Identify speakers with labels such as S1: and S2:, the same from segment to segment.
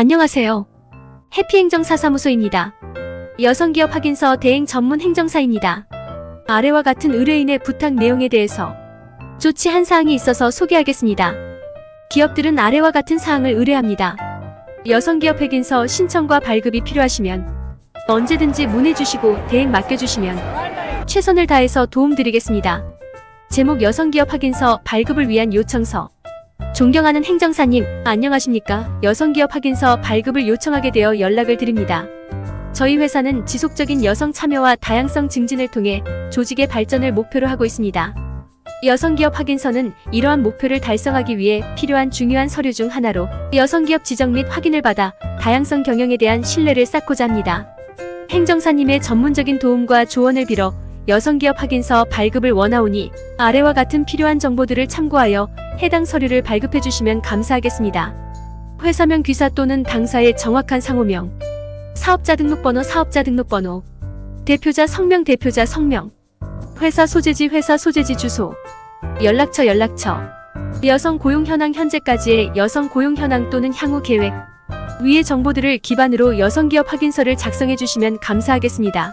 S1: 안녕하세요. 해피행정사 사무소입니다. 여성기업 확인서 대행 전문 행정사입니다. 아래와 같은 의뢰인의 부탁 내용에 대해서 조치한 사항이 있어서 소개하겠습니다. 기업들은 아래와 같은 사항을 의뢰합니다. 여성기업 확인서 신청과 발급이 필요하시면 언제든지 문의주시고 대행 맡겨주시면 최선을 다해서 도움드리겠습니다. 제목 여성기업 확인서 발급을 위한 요청서 존경하는 행정사님, 안녕하십니까? 여성기업 확인서 발급을 요청하게 되어 연락을 드립니다. 저희 회사는 지속적인 여성 참여와 다양성 증진을 통해 조직의 발전을 목표로 하고 있습니다. 여성기업 확인서는 이러한 목표를 달성하기 위해 필요한 중요한 서류 중 하나로 여성기업 지정 및 확인을 받아 다양성 경영에 대한 신뢰를 쌓고자 합니다. 행정사님의 전문적인 도움과 조언을 빌어 여성기업 확인서 발급을 원하오니 아래와 같은 필요한 정보들을 참고하여 해당 서류를 발급해 주시면 감사하겠습니다. 회사명 귀사 또는 당사의 정확한 상호명 사업자 등록번호 사업자 등록번호 대표자 성명 대표자 성명 회사 소재지 회사 소재지 주소 연락처 연락처 여성 고용 현황 현재까지의 여성 고용 현황 또는 향후 계획 위의 정보들을 기반으로 여성기업 확인서를 작성해 주시면 감사하겠습니다.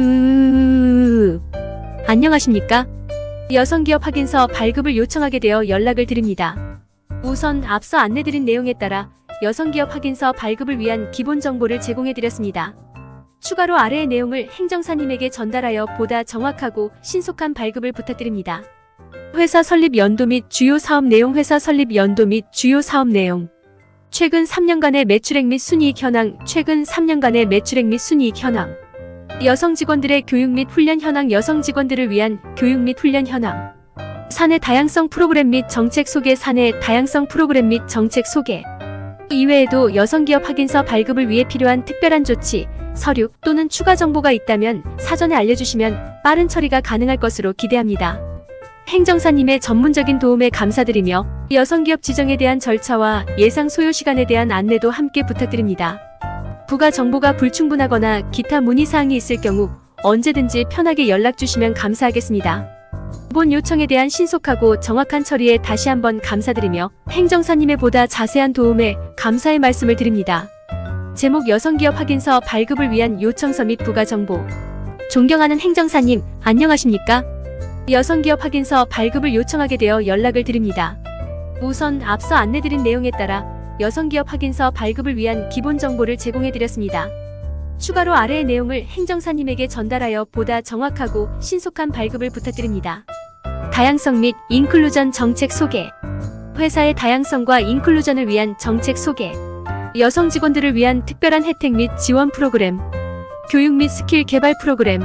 S1: 안녕하십니까? 여성기업 확인서 발급을 요청하게 되어 연락을 드립니다. 우선 앞서 안내드린 내용에 따라 여성기업 확인서 발급을 위한 기본 정보를 제공해드렸습니다. 추가로 아래의 내용을 행정사님에게 전달하여 보다 정확하고 신속한 발급을 부탁드립니다. 회사 설립 연도 및 주요 사업 내용 회사 설립 연도 및 주요 사업 내용 최근 3년간의 매출액 및 순이익 현황 최근 3년간의 매출액 및 순이익 현황 여성 직원들의 교육 및 훈련 현황 여성 직원들을 위한 교육 및 훈련 현황 사내 다양성 프로그램 및 정책 소개 사내 다양성 프로그램 및 정책 소개 이외에도 여성기업 확인서 발급을 위해 필요한 특별한 조치, 서류 또는 추가 정보가 있다면 사전에 알려주시면 빠른 처리가 가능할 것으로 기대합니다. 행정사님의 전문적인 도움에 감사드리며 여성기업 지정에 대한 절차와 예상 소요 시간에 대한 안내도 함께 부탁드립니다. 부가 정보가 불충분하거나 기타 문의사항이 있을 경우 언제든지 편하게 연락 주시면 감사하겠습니다. 본 요청에 대한 신속하고 정확한 처리에 다시 한번 감사드리며 행정사님의 보다 자세한 도움에 감사의 말씀을 드립니다. 제목 여성기업 확인서 발급을 위한 요청서 및 부가 정보. 존경하는 행정사님, 안녕하십니까? 여성기업 확인서 발급을 요청하게 되어 연락을 드립니다. 우선 앞서 안내드린 내용에 따라 여성기업 확인서 발급을 위한 기본 정보를 제공해드렸습니다. 추가로 아래의 내용을 행정사님에게 전달하여 보다 정확하고 신속한 발급을 부탁드립니다. 다양성 및 인클루전 정책 소개. 회사의 다양성과 인클루전을 위한 정책 소개. 여성 직원들을 위한 특별한 혜택 및 지원 프로그램. 교육 및 스킬 개발 프로그램.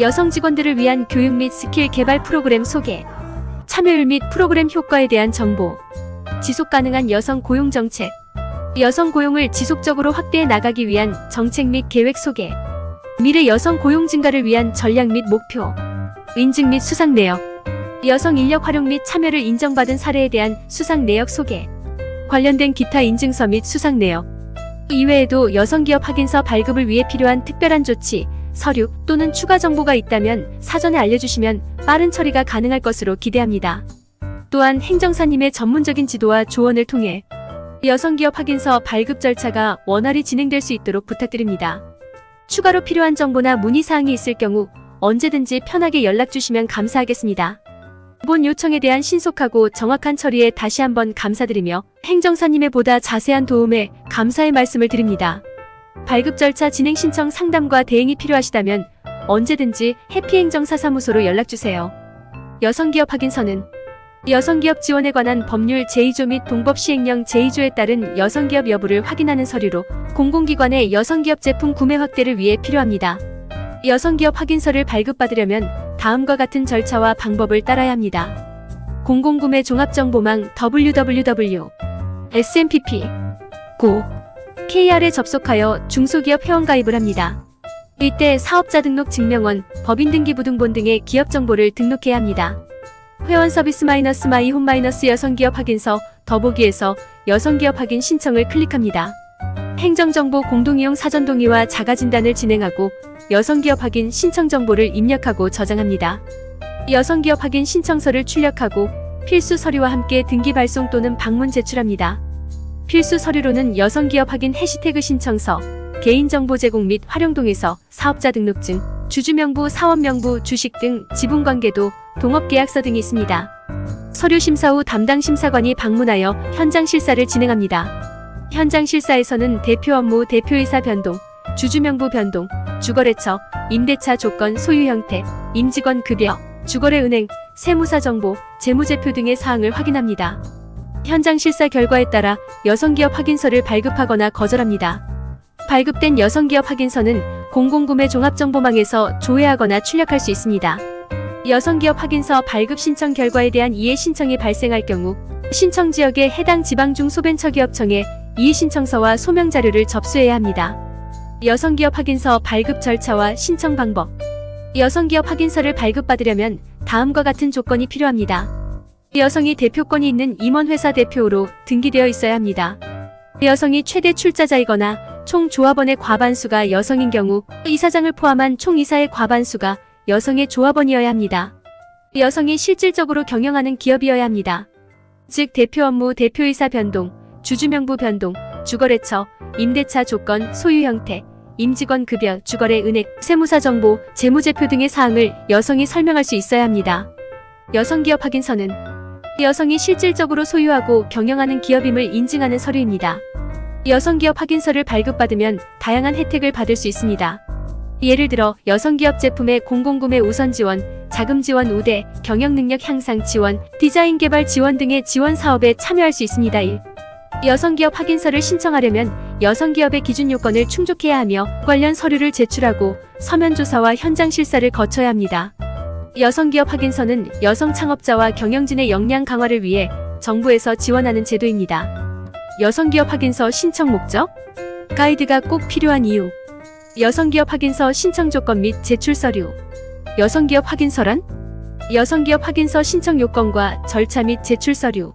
S1: 여성 직원들을 위한 교육 및 스킬 개발 프로그램 소개. 참여율 및 프로그램 효과에 대한 정보. 지속 가능한 여성 고용 정책. 여성 고용을 지속적으로 확대해 나가기 위한 정책 및 계획 소개. 미래 여성 고용 증가를 위한 전략 및 목표. 인증 및 수상 내역. 여성 인력 활용 및 참여를 인정받은 사례에 대한 수상 내역 소개. 관련된 기타 인증서 및 수상 내역. 이외에도 여성 기업 확인서 발급을 위해 필요한 특별한 조치, 서류 또는 추가 정보가 있다면 사전에 알려주시면 빠른 처리가 가능할 것으로 기대합니다. 또한 행정사님의 전문적인 지도와 조언을 통해 여성기업 확인서 발급 절차가 원활히 진행될 수 있도록 부탁드립니다. 추가로 필요한 정보나 문의사항이 있을 경우 언제든지 편하게 연락 주시면 감사하겠습니다. 본 요청에 대한 신속하고 정확한 처리에 다시 한번 감사드리며 행정사님의 보다 자세한 도움에 감사의 말씀을 드립니다. 발급 절차 진행 신청 상담과 대행이 필요하시다면 언제든지 해피행정사사무소로 연락주세요. 여성기업 확인서는 여성기업 지원에 관한 법률 제2조 및 동법 시행령 제2조에 따른 여성기업 여부를 확인하는 서류로 공공기관의 여성기업 제품 구매 확대를 위해 필요합니다. 여성기업 확인서를 발급받으려면 다음과 같은 절차와 방법을 따라야 합니다. 공공구매 종합정보망 www. smpp 고 KR에 접속하여 중소기업 회원가입을 합니다. 이때 사업자 등록 증명원, 법인 등기부등본 등의 기업 정보를 등록해야 합니다. 회원 서비스 마이너스 마이 홈 마이너스 여성기업 확인서 더보기에서 여성기업 확인 신청을 클릭합니다. 행정정보 공동이용 사전 동의와 자가진단을 진행하고 여성기업 확인 신청 정보를 입력하고 저장합니다. 여성기업 확인 신청서를 출력하고 필수 서류와 함께 등기 발송 또는 방문 제출합니다. 필수 서류로는 여성기업 확인 해시태그 신청서, 개인정보 제공 및 활용동에서 사업자 등록증, 주주명부, 사원명부, 주식 등 지분관계도, 동업계약서 등이 있습니다. 서류 심사 후 담당 심사관이 방문하여 현장 실사를 진행합니다. 현장 실사에서는 대표 업무, 대표이사 변동, 주주명부 변동, 주거래처, 임대차 조건, 소유 형태, 임직원 급여, 주거래 은행, 세무사 정보, 재무제표 등의 사항을 확인합니다. 현장 실사 결과에 따라 여성기업 확인서를 발급하거나 거절합니다. 발급된 여성기업 확인서는 공공구매 종합정보망에서 조회하거나 출력할 수 있습니다. 여성기업 확인서 발급 신청 결과에 대한 이해 신청이 발생할 경우 신청 지역의 해당 지방 중 소벤처기업청에 이해 신청서와 소명 자료를 접수해야 합니다. 여성기업 확인서 발급 절차와 신청 방법. 여성기업 확인서를 발급받으려면 다음과 같은 조건이 필요합니다. 여성이 대표권이 있는 임원회사 대표로 등기되어 있어야 합니다. 여성이 최대 출자자이거나 총 조합원의 과반수가 여성인 경우 이사장을 포함한 총 이사의 과반수가 여성의 조합원이어야 합니다. 여성이 실질적으로 경영하는 기업이어야 합니다. 즉 대표 업무, 대표이사 변동, 주주명부 변동, 주거래처, 임대차 조건, 소유 형태, 임직원 급여, 주거래 은액, 세무사 정보, 재무제표 등의 사항을 여성이 설명할 수 있어야 합니다. 여성기업 확인서는 여성이 실질적으로 소유하고 경영하는 기업임을 인증하는 서류입니다. 여성기업 확인서를 발급받으면 다양한 혜택을 받을 수 있습니다. 예를 들어 여성기업 제품의 공공구매 우선 지원, 자금 지원 우대, 경영 능력 향상 지원, 디자인 개발 지원 등의 지원 사업에 참여할 수 있습니다. 1. 여성기업 확인서를 신청하려면 여성기업의 기준 요건을 충족해야 하며 관련 서류를 제출하고 서면 조사와 현장 실사를 거쳐야 합니다. 여성기업 확인서는 여성 창업자와 경영진의 역량 강화를 위해 정부에서 지원하는 제도입니다. 여성기업 확인서 신청 목적? 가이드가 꼭 필요한 이유. 여성기업 확인서 신청 조건 및 제출 서류. 여성기업 확인서란? 여성기업 확인서 신청 요건과 절차 및 제출 서류.